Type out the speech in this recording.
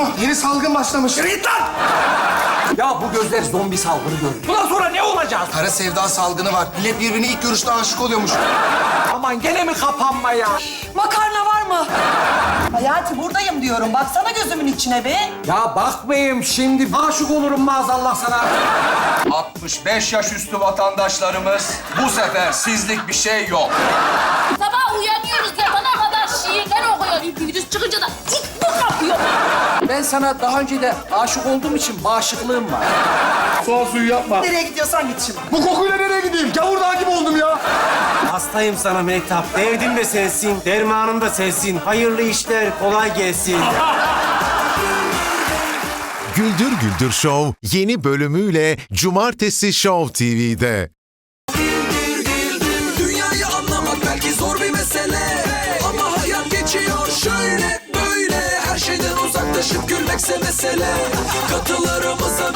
mu? Yeni salgın başlamış. Yürü git lan! Ya bu gözler zombi salgını görüyor. Bundan sonra ne olacağız? Kara sevda salgını var. Millet birbirine ilk görüşte aşık oluyormuş. Aman gene mi kapanma ya? Makarna var mı? Hayati buradayım diyorum. Baksana gözümün içine be. Ya bakmayayım şimdi aşık olurum maazallah sana. 65 yaş üstü vatandaşlarımız bu sefer sizlik bir şey yok. Sabah uyanıyoruz yatana kadar şiirler okuyor. Virüs çıkınca da. Ben sana daha önce de aşık olduğum için bağışıklığım var. Soğan suyu yapma. Nereye gidiyorsan git şimdi. Bu kokuyla nereye gideyim? Gavurdağ gibi oldum ya. Hastayım sana Mehtap. Derdim de sensin, dermanım da sensin. Hayırlı işler, kolay gelsin. Güldür Güldür Show yeni bölümüyle Cumartesi Show TV'de. gerçekse mesele Katılarımıza